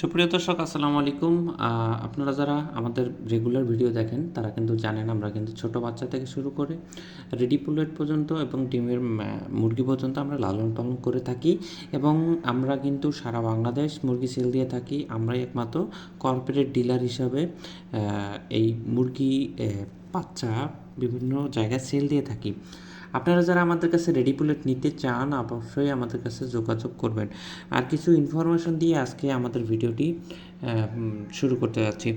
সুপ্রিয় দর্শক, আসসালামু আলাইকুম। আপনারা যারা আমাদের রেগুলার ভিডিও দেখেন, তারা কিন্তু জানেন আমরা কিন্তু ছোট বাচ্চা থেকে শুরু করে রেডি পুলেট পর্যন্ত এবং ডিমের মুরগি পর্যন্ত আমরা লালন পালন করে থাকি এবং আমরা কিন্তু সারা বাংলাদেশ মুরগি সেল দিয়ে থাকি। আমরাই একমাত্র কর্পোরেট ডিলার হিসাবে এই মুরগি বাচ্চা বিভিন্ন জায়গায় সেল দিয়ে থাকি। আপনারা যারা আমাদের কাছে রেডি পুলেট নিতে চান অবশ্যই আমাদের কাছে যোগাযোগ করবেন। আর কিছু ইনফরমেশন দিয়ে আজকে আমাদের ভিডিওটি শুরু করতে যাচ্ছি।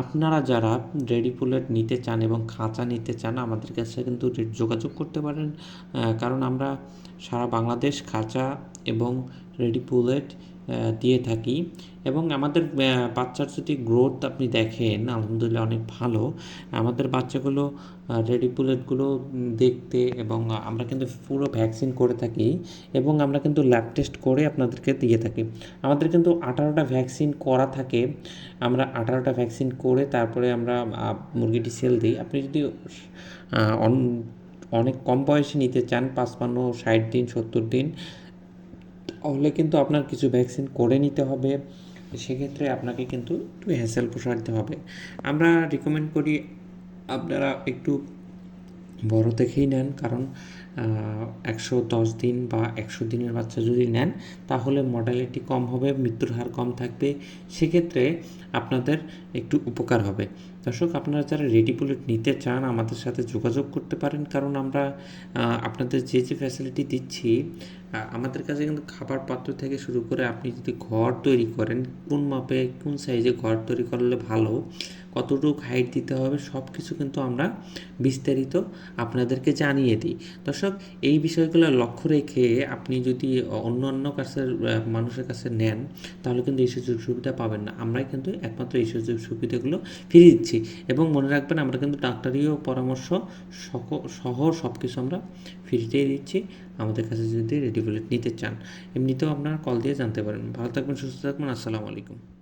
আপনারা যারা রেডি পুলেট নিতে চান এবং খাঁচা নিতে চান আমাদের কাছে কিন্তু যোগাযোগ করতে পারেন। কারণ আমরা সারা বাংলাদেশ খাঁচা এবং রেডি পুলেট আহ, দিয়ে থাকি। এবং আমাদের বাচ্চার যদি গ্রোথ আপনি দেখেন, আলহামদুলিল্লাহ অনেক ভালো। আমাদের বাচ্চাগুলো রেডি পুলেটগুলো দেখতে এবং আমরা কিন্তু পুরো ভ্যাকসিন করে থাকি এবং আমরা কিন্তু ল্যাব টেস্ট করে আপনাদেরকে দিয়ে থাকি। আমাদের কিন্তু আঠারোটা ভ্যাকসিন করা থাকে। আমরা আঠারোটা ভ্যাকসিন করে তারপরে আমরা মুরগিটি সেল দিই। আপনি যদি অনেক কম বয়সে নিতে চান, পাঁচপান্ন, ষাট দিন, সত্তর দিন তাহলে কিন্তু আপনার কিছু ভ্যাকসিন করে নিতে হবে। সেক্ষেত্রে আপনাকে কিন্তু একটু হ্যাসেল পোষাতে হবে। আমরা রিকমেন্ড করি আপনারা একটু বড় দেখেই নেন, কারণ একশো দশ দিন বা একশো দিনের বাচ্চা যদি নেন, তাহলে মর্টালিটি কম হবে, মৃত্যুর হার কম থাকবে। সেক্ষেত্রে আপনাদের একটু উপকার হবে। দর্শক, আপনারা যারা রেডি বুলেট নিতে চান, আমাদের সাথে যোগাযোগ করতে পারেন, কারণ আমরা আপনাদের যে যে ফ্যাসিলিটি দিচ্ছি আমাদের কাছে কিন্তু খাবার পাত্র থেকে শুরু করে আপনি যদি ঘর তৈরি করেন, কোন মাপে, কোন সাইজে ঘর তৈরি করলে ভালো কতটুকু হাইট দিতে হবে সব কিছু কিন্তু আমরা বিস্তারিত আপনাদেরকে জানিয়ে দিই। দর্শক, এই বিষয়গুলো লক্ষ্য রেখে আপনি যদি অন্য অন্য কাছের মানুষের কাছে নেন, তাহলে কিন্তু এই সুযোগ সুবিধা পাবেন না। আমরাই কিন্তু একমাত্র এই সুযোগ সুবিধাগুলো ফিরিয়ে দিচ্ছি। এবং মনে রাখবেন, আমরা কিন্তু ডাক্তারিও পরামর্শ সহ- সব কিছু আমরা ফ্রিতেই দিচ্ছি। আমাদের কাছে যদি রেডি নিতে চান, এমনিতেও আপনারা কল দিয়ে জানতে পারেন। ভালো থাকবেন, সুস্থ থাকবেন। আসসালামু আলাইকুম।